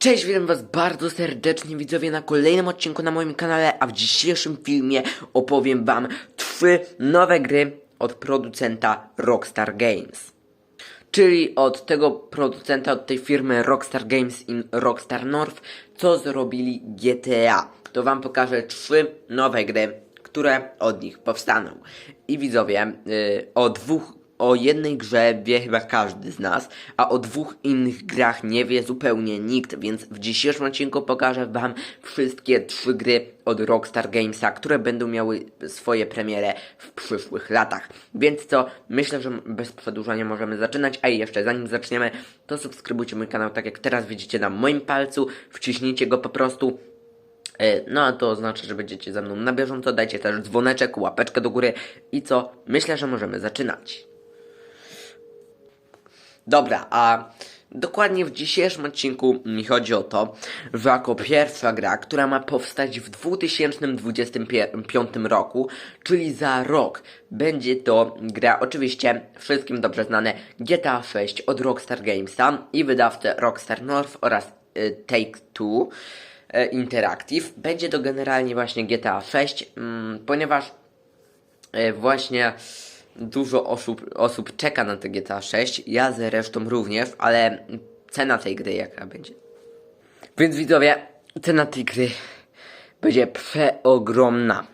Cześć, witam was bardzo serdecznie widzowie na kolejnym odcinku na moim kanale, a w dzisiejszym filmie opowiem wam trzy nowe gry od producenta Rockstar Games. Czyli od tego producenta, od tej firmy Rockstar Games i Rockstar North, co zrobili GTA. To wam pokażę trzy nowe gry, które od nich powstaną. I widzowie, yy, o dwóch o jednej grze wie chyba każdy z nas, a o dwóch innych grach nie wie zupełnie nikt, więc w dzisiejszym odcinku pokażę wam wszystkie trzy gry od Rockstar Gamesa, które będą miały swoje premiery w przyszłych latach. Więc co, myślę, że bez przedłużania możemy zaczynać, a jeszcze zanim zaczniemy, to subskrybujcie mój kanał tak jak teraz widzicie na moim palcu, wciśnijcie go po prostu E, No a to oznacza, że będziecie ze mną na bieżąco. Dajcie też dzwoneczek, łapeczkę do góry i co? Myślę, że możemy zaczynać. Dobra, a dokładnie w dzisiejszym odcinku mi chodzi o to, że jako pierwsza gra, która ma powstać w 2025 roku, czyli za rok, będzie to gra oczywiście wszystkim dobrze znane GTA 6 od Rockstar Gamesa i wydawcy Rockstar North oraz y, Take-Two e, Interactive. Będzie to generalnie właśnie GTA 6, mm, ponieważ e, właśnie dużo osób, osób czeka na te GTA 6, ja zresztą również, ale cena tej gry jaka będzie. Więc widzowie, cena tej gry będzie przeogromna.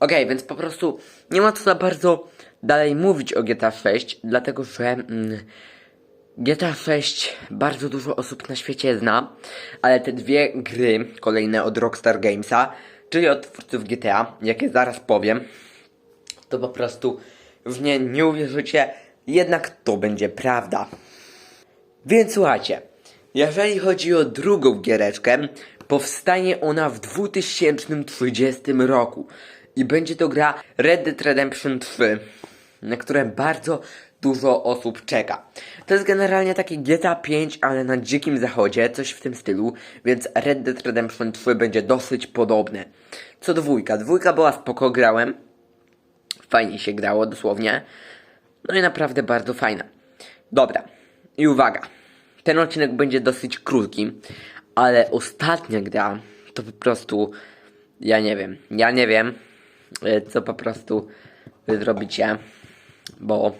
Okej, więc po prostu nie ma co za bardzo dalej mówić o GTA 6, dlatego że mm, GTA 6 bardzo dużo osób na świecie zna, ale te dwie gry kolejne od Rockstar Gamesa, czyli od twórców GTA, jakie zaraz powiem, to po prostu w nie nie uwierzycie, jednak to będzie prawda. Więc słuchajcie, jeżeli chodzi o drugą giereczkę, powstanie ona w 2030 roku i będzie to gra Red Dead Redemption 3, na które bardzo dużo osób czeka. To jest generalnie takie GTA 5, ale na dzikim zachodzie, coś w tym stylu, więc Red Dead Redemption 3 będzie dosyć podobne. Co dwójka, dwójka była spoko, grałem, fajnie się grało dosłownie. No i naprawdę bardzo fajna. Dobra, i uwaga. Ten odcinek będzie dosyć krótki, ale ostatnia gra to po prostu. Ja nie wiem. Ja nie wiem, e, co po prostu wy zrobicie, bo.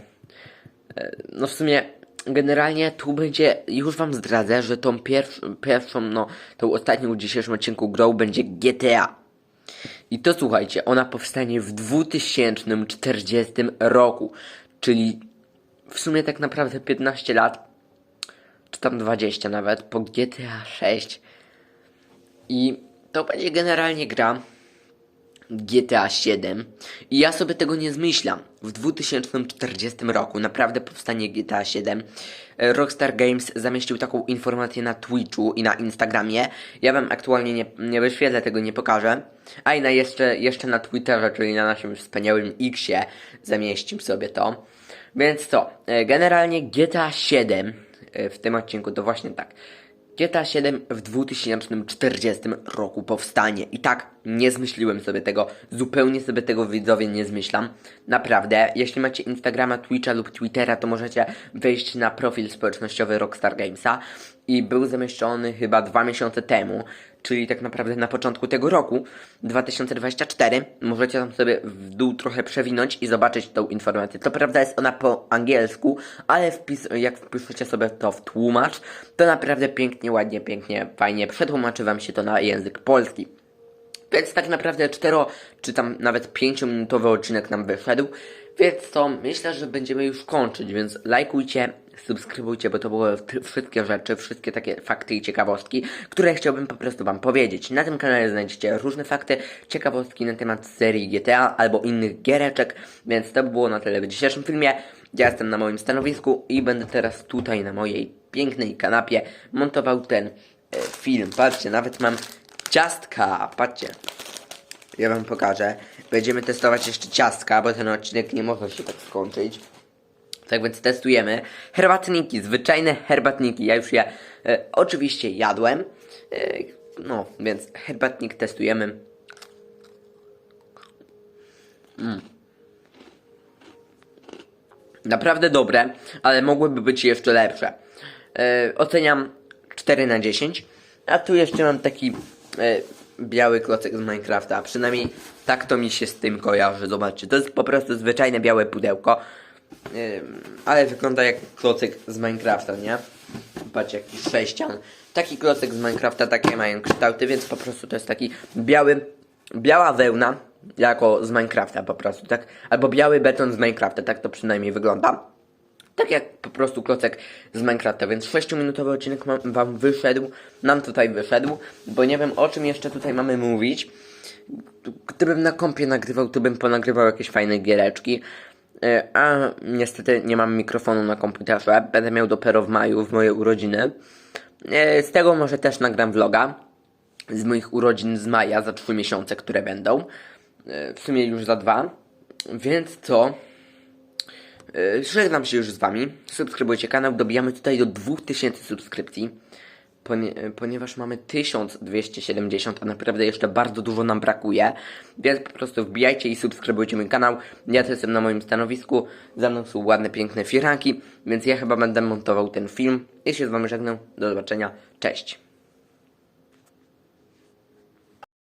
e, No w sumie. Generalnie tu będzie, już wam zdradzę, że tą pierwszą, pierwszą, no, tą ostatnią w dzisiejszym odcinku grą będzie GTA. I to słuchajcie, ona powstanie w 2040 roku, czyli w sumie tak naprawdę 15 lat, czy tam 20 nawet, po GTA 6. I to będzie generalnie gra GTA 7 i ja sobie tego nie zmyślam. W 2040 roku naprawdę powstanie GTA 7. E, Rockstar Games zamieścił taką informację na Twitchu i na Instagramie. Ja wam aktualnie nie, nie wyświetlę tego, nie pokażę. A i na jeszcze, jeszcze na Twitterze, czyli na naszym wspaniałym Xie zamieścił sobie to. Więc co, e, generalnie GTA 7 e, w tym odcinku to właśnie tak. GTA 7 w 2040 roku powstanie. I tak, nie zmyśliłem sobie tego, zupełnie sobie tego widzowie nie zmyślam. Naprawdę, jeśli macie Instagrama, Twitcha lub Twittera, to możecie wejść na profil społecznościowy Rockstar Gamesa. I był zamieszczony chyba dwa miesiące temu, czyli tak naprawdę na początku tego roku, 2024. Możecie tam sobie w dół trochę przewinąć i zobaczyć tą informację. Co prawda jest ona po angielsku, ale wpis, jak wpiszecie sobie to w tłumacz, to naprawdę pięknie, ładnie, pięknie, fajnie przetłumaczy wam się to na język polski. Więc tak naprawdę 4 czy tam nawet 5 minutowy odcinek nam wyszedł. Więc to myślę, że będziemy już kończyć, więc lajkujcie, subskrybujcie, bo to były wszystkie rzeczy, wszystkie takie fakty i ciekawostki, które chciałbym po prostu wam powiedzieć. Na tym kanale znajdziecie różne fakty, ciekawostki na temat serii GTA albo innych giereczek, więc to by było na tyle w dzisiejszym filmie. Ja jestem na moim stanowisku i będę teraz tutaj na mojej pięknej kanapie montował ten e, film. Patrzcie, nawet mam ciastka, patrzcie. Ja wam pokażę. Będziemy testować jeszcze ciastka, bo ten odcinek nie może się tak skończyć. Tak więc testujemy. Herbatniki, zwyczajne herbatniki. Ja już je e, oczywiście jadłem. E, no, więc herbatnik testujemy. Mm. Naprawdę dobre, ale mogłyby być jeszcze lepsze. E, oceniam 4 na 10 A tu jeszcze mam taki e, biały klocek z Minecrafta. Przynajmniej tak to mi się z tym kojarzy. Zobaczcie, to jest po prostu zwyczajne białe pudełko. Ale wygląda jak klocek z Minecrafta, nie? Patrzcie, jaki sześcian. Taki klocek z Minecrafta, takie mają kształty, więc po prostu to jest taki biały, biała wełna, jako z Minecrafta po prostu, tak? Albo biały beton z Minecrafta, tak to przynajmniej wygląda. Tak jak po prostu klocek z Minecrafta, więc 6-minutowy odcinek wam wyszedł, nam tutaj wyszedł, bo nie wiem o czym jeszcze tutaj mamy mówić. Gdybym na kompie nagrywał, to bym ponagrywał jakieś fajne giereczki. E, A niestety nie mam mikrofonu na komputerze. Będę miał dopiero w maju, w moje urodziny. E, Z tego może też nagram vloga. Z moich urodzin z maja za 3 miesiące, które będą. E, W sumie już za dwa. Więc co? E, Żegnam się już z wami. Subskrybujcie kanał. Dobijamy tutaj do 2000 subskrypcji. Ponie, e, ponieważ mamy 1270, a naprawdę jeszcze bardzo dużo nam brakuje. Więc po prostu wbijajcie i subskrybujcie mój kanał. Ja to jestem na moim stanowisku. Za mną są ładne, piękne firanki. Więc ja chyba będę montował ten film. I się z wami żegnam. Do zobaczenia. Cześć.